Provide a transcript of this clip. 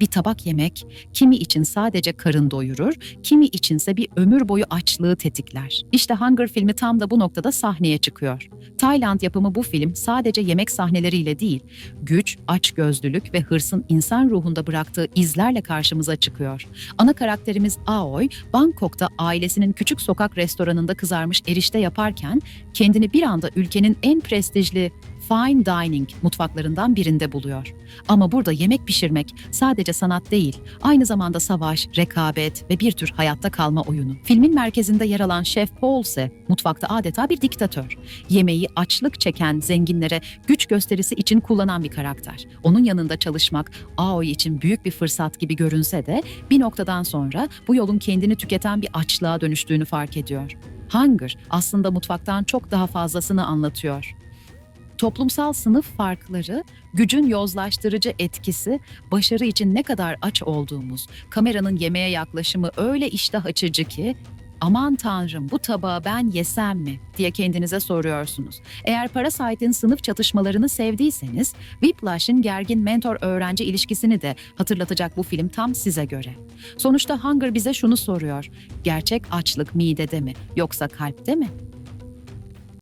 Bir tabak yemek kimi için sadece karın doyurur, kimi içinse bir ömür boyu açlığı tetikler. İşte Hunger filmi tam da bu noktada sahneye çıkıyor. Tayland yapımı bu film sadece yemek sahneleriyle değil, güç, açgözlülük ve hırsın insan ruhunda bıraktığı izlerle karşımıza çıkıyor. Ana karakterimiz Aoy, Bangkok'ta ailesinin küçük sokak restoranında kızarmış erişte yaparken kendini bir anda ülkenin en prestijli fine dining mutfaklarından birinde buluyor. Ama burada yemek pişirmek sadece sanat değil, aynı zamanda savaş, rekabet ve bir tür hayatta kalma oyunu. Filmin merkezinde yer alan Şef Paul ise mutfakta adeta bir diktatör. Yemeği açlık çeken zenginlere güç gösterisi için kullanan bir karakter. Onun yanında çalışmak Aoi için büyük bir fırsat gibi görünse de bir noktadan sonra bu yolun kendini tüketen bir açlığa dönüştüğünü fark ediyor. Hunger aslında mutfaktan çok daha fazlasını anlatıyor. Toplumsal sınıf farkları, gücün yozlaştırıcı etkisi, başarı için ne kadar aç olduğumuz, kameranın yemeğe yaklaşımı öyle iştah açıcı ki aman tanrım bu tabağı ben yesem mi diye kendinize soruyorsunuz. Eğer Parasite'in sınıf çatışmalarını sevdiyseniz, Whiplash'ın gergin mentor-öğrenci ilişkisini de hatırlatacak bu film tam size göre. Sonuçta Hunger bize şunu soruyor. Gerçek açlık midede mi yoksa kalpte mi?